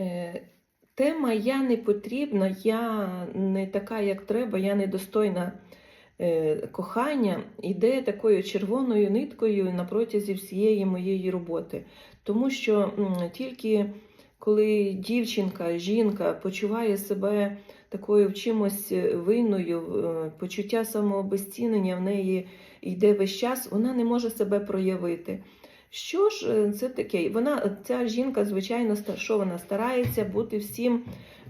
Е, Тема Я не потрібна, я не така, як треба, я недостойна е, кохання йде такою червоною ниткою на протязі всієї моєї роботи. Тому що тільки коли дівчинка, жінка почуває себе такою в чимось винною, е, почуття самообезцінення в неї йде весь час, вона не може себе проявити. Що ж е, це таке? Вона, ця жінка, звичайно, що вона старається бути всім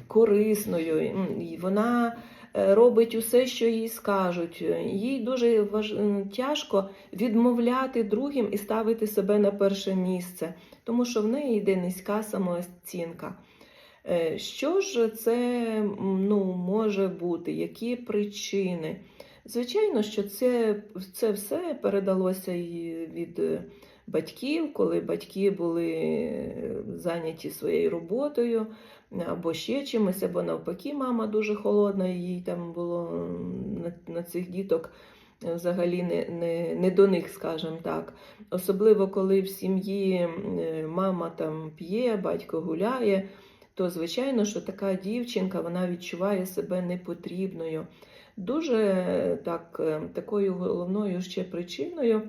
корисною. Вона е, робить усе, що їй скажуть. Їй дуже важ... тяжко відмовляти другим і ставити себе на перше місце, тому що в неї йде низька самооцінка. Е, Що ж це ну, може бути? Які причини? Звичайно, що це, це все передалося від е, батьків, коли батьки були е, зайняті своєю роботою або ще чимось, або навпаки, мама дуже холодна, їй там було на, на цих діток е, взагалі не, не, не до них, скажімо так. Особливо, коли в сім'ї е, мама там п'є, батько гуляє, то звичайно, що така дівчинка вона відчуває себе непотрібною. Дуже так, такою головною ще причиною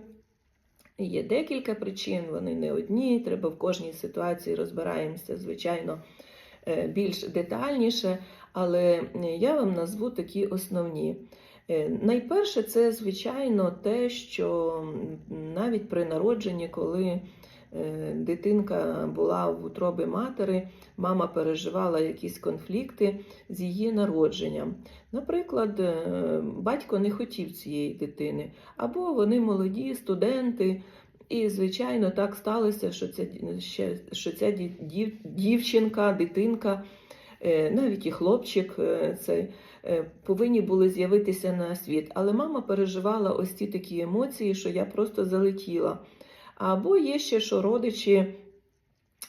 є декілька причин, вони не одні. Треба в кожній ситуації розбираємося, звичайно, е, більш детальніше, але е, я вам назву такі основні. Е, Найперше, це, звичайно, те, що навіть при народженні, коли дитинка була в утробі матері, мама переживала якісь конфлікти з її народженням. Наприклад, е, батько не хотів цієї дитини, або вони молоді, студенти. І, звичайно, так сталося, що ця, що ця дів, дівчинка, дитинка, е, навіть і хлопчик е, цей, е, повинні були з'явитися на світ. Але мама переживала ось ці такі емоції, що я просто залетіла. Або є ще, що родичі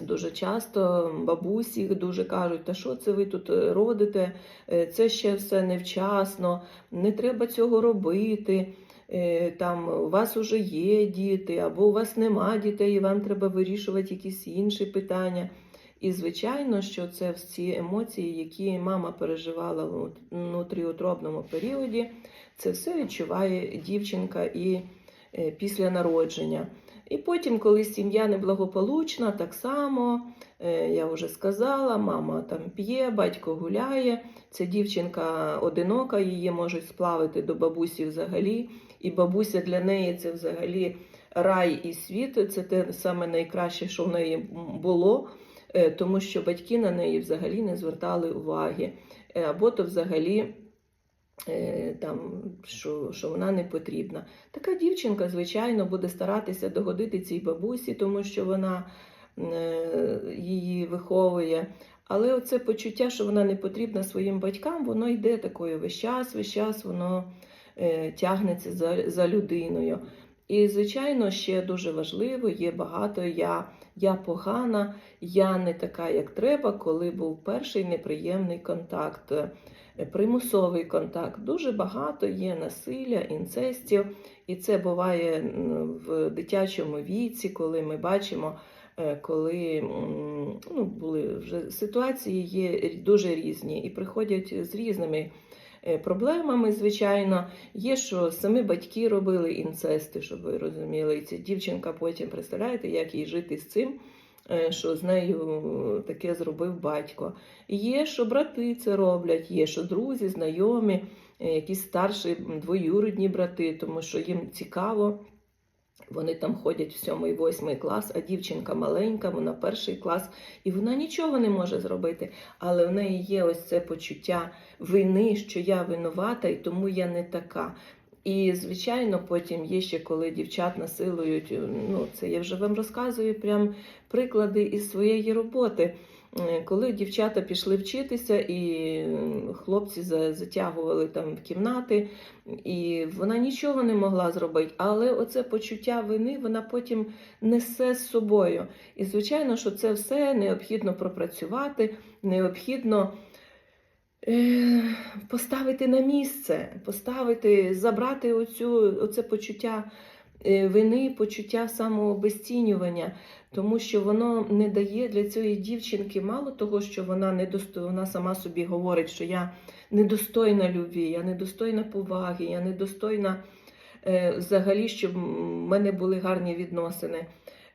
дуже часто бабусі дуже кажуть, та що це ви тут е, родите, Е, це ще все невчасно, не треба цього робити. Е, Там у вас уже є діти, або у вас нема дітей, і вам треба вирішувати якісь інші питання. І звичайно, що це всі емоції, які мама переживала в внутріутробному періоді, це все відчуває дівчинка і після народження. І потім, коли сім'я неблагополучна, так само, е, я вже сказала, мама там п'є, батько гуляє, ця дівчинка одинока, її можуть сплавити до бабусі взагалі. І бабуся для неї це взагалі рай і світ. Це те саме найкраще, що в неї було, е, тому що батьки на неї взагалі не звертали уваги. Е, Або то взагалі там, що, що вона не потрібна. Така дівчинка, звичайно, буде старатися догодити цій бабусі, тому що вона е, її виховує. Але оце почуття, що вона не потрібна своїм батькам, воно йде такою весь час, весь час воно е, тягнеться за, за людиною. І, звичайно, ще дуже важливо, є багато я, я погана, я не така, як треба, коли був перший неприємний контакт, е, примусовий контакт. Дуже багато є насилля, інцестів, і це буває в дитячому віці, коли ми бачимо. е, Коли ну, були вже ситуації є дуже різні і приходять з різними проблемами, звичайно. Є, що самі батьки робили інцести, щоб ви розуміли. І ця дівчинка потім, представляєте, як їй жити з цим, е, що з нею таке зробив батько. Є, що брати це роблять, є, що друзі, знайомі, е, якісь старші двоюрідні брати, тому що їм цікаво. Вони там ходять в сьомий, восьмий клас, а дівчинка маленька, вона перший клас, і вона нічого не може зробити. Але в неї є ось це почуття вини, що я винувата, і тому я не така. І, звичайно, потім є ще коли дівчат насилують. Ну, це я вже вам розказую прям приклади із своєї роботи. Е, Коли дівчата пішли вчитися, і хлопці затягували там в кімнати, і вона нічого не могла зробити. Але оце почуття вини вона потім несе з собою. І звичайно, що це все необхідно пропрацювати, необхідно е, поставити на місце, поставити, забрати оцю, оце почуття вини, почуття самообезцінювання, тому що воно не дає для цієї дівчинки мало того, що вона недосто... вона сама собі говорить, що я недостойна любві, я недостойна поваги, я недостойна е, взагалі, щоб в мене були гарні відносини.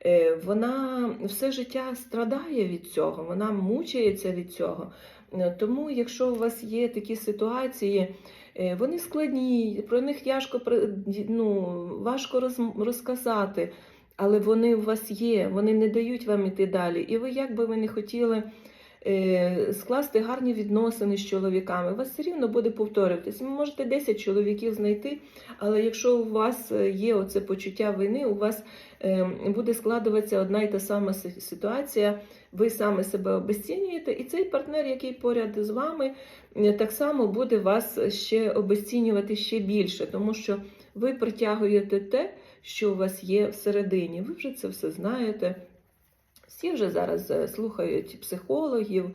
Е, Вона все життя страдає від цього, вона мучається від цього. Е, Тому, якщо у вас є такі ситуації, е, вони складні, про них тяжко ну, важко роз- розказати, але вони у вас є, вони не дають вам іти далі. І ви, як би ви не хотіли скласти гарні відносини з чоловіками, у вас все рівно буде повторюватись. Ви можете 10 чоловіків знайти, але якщо у вас є оце почуття вини, у вас буде складуватися одна і та сама ситуація. Ви саме себе обесцінюєте, і цей партнер, який поряд з вами, е, так само буде вас ще обесцінювати ще більше, тому що ви притягуєте те, що у вас є всередині. Ви вже це все знаєте. Всі вже зараз е, слухають психологів,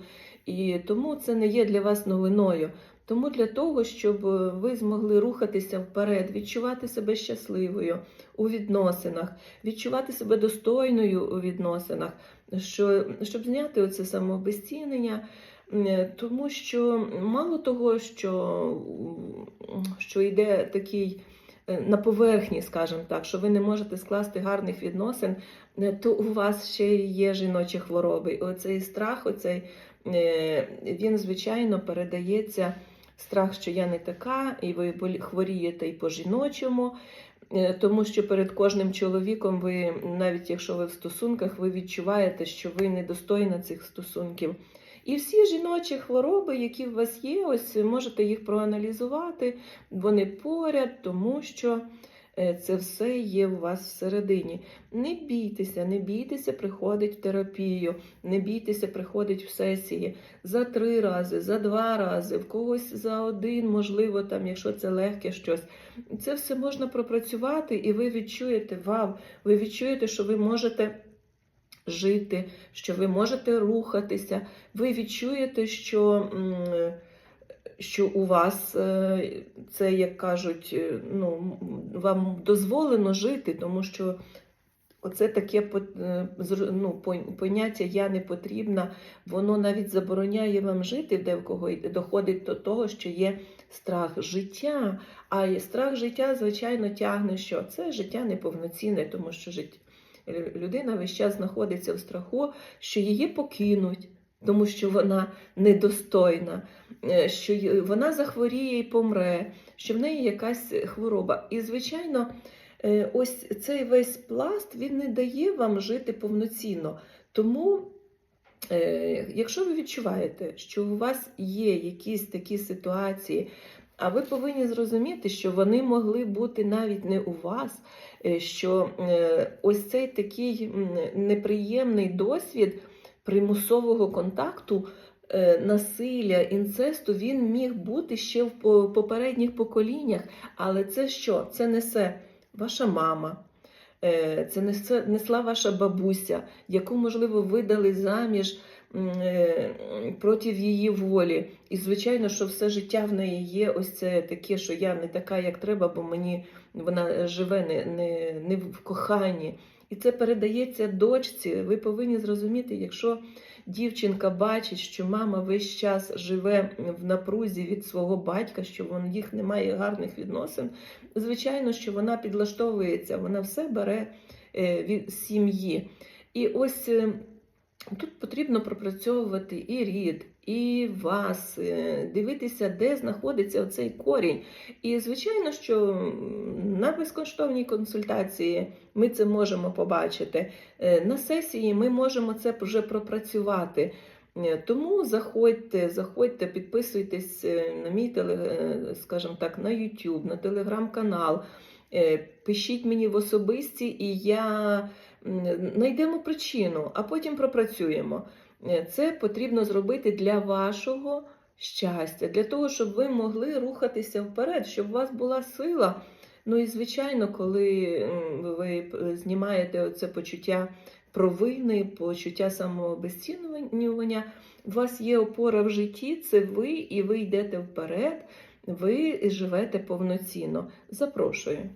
і тому це не є для вас новиною. Тому для того, щоб е, ви змогли рухатися вперед, відчувати себе щасливою у відносинах, відчувати себе достойною у відносинах, що, щоб зняти оце самообезцінення, е, тому що мало того, що, що йде такий е, на поверхні, скажімо так, що ви не можете скласти гарних відносин, то у вас ще є жіночі хвороби. Оцей страх, оцей, він, звичайно, передається. Страх, що я не така, і ви хворієте і по-жіночому, Е, тому що перед кожним чоловіком ви, навіть якщо ви в стосунках, ви відчуваєте, що ви недостойна цих стосунків. І всі жіночі хвороби, які у вас є, ось можете їх проаналізувати, вони поряд, тому що це все є у вас всередині. Не бійтеся, не бійтеся приходить в терапію, не бійтеся приходить в сесії за три рази, за два рази, в когось за один, можливо, там, якщо це легке щось. Це все можна пропрацювати, і ви відчуєте вау, ви відчуєте, що ви можете жити, що ви можете рухатися, ви відчуєте, що, що у вас е, це, як кажуть, е, ну, вам дозволено жити, тому що. Оце таке е, ну, поняття я не потрібна, воно навіть забороняє вам жити, де в кого доходить до того, що є страх життя. А страх життя, звичайно, тягне що? Це життя неповноцінне, тому що життя. Людина весь час знаходиться в страху, що її покинуть, тому що вона недостойна, е, що вона захворіє і помре, що в неї якась хвороба. І, звичайно, е, ось цей весь пласт він не дає вам жити повноцінно. Тому, е, якщо ви відчуваєте, що у вас є якісь такі ситуації, а ви повинні зрозуміти, що вони могли бути навіть не у вас, що ось цей такий неприємний досвід примусового контакту. е, Насилля, інцесту він міг бути ще в попередніх поколіннях, але це що? Це несе ваша мама, е, це несла ваша бабуся, яку, можливо, видали заміж е, проти її волі. І, звичайно, що все життя в неї є ось це таке, що я не така, як треба, бо мені вона живе не, не, не в коханні. І це передається дочці. Ви повинні зрозуміти, якщо дівчинка бачить, що мама весь час живе в напрузі від свого батька, що в їх немає гарних відносин, звичайно, що вона підлаштовується, вона все бере е, від сім'ї. І ось е, тут потрібно пропрацьовувати і рід, і вас, е, дивитися, де знаходиться оцей корінь. І звичайно, що на безкоштовній консультації ми це можемо побачити. Е, На сесії ми можемо це вже пропрацювати. Е, Тому заходьте, заходьте, підписуйтесь на мій скажімо так, на YouTube, на телеграм-канал. Пишіть мені в особисті, і я знайдемо причину, а потім пропрацюємо. Е, Це потрібно зробити для вашого щастя, для того, щоб ви могли рухатися вперед, щоб у вас була сила. Ну і звичайно, коли ви знімаєте оце почуття провини, почуття самообезцінювання, у вас є опора в житті, це ви, і ви йдете вперед, ви живете повноцінно. Запрошую.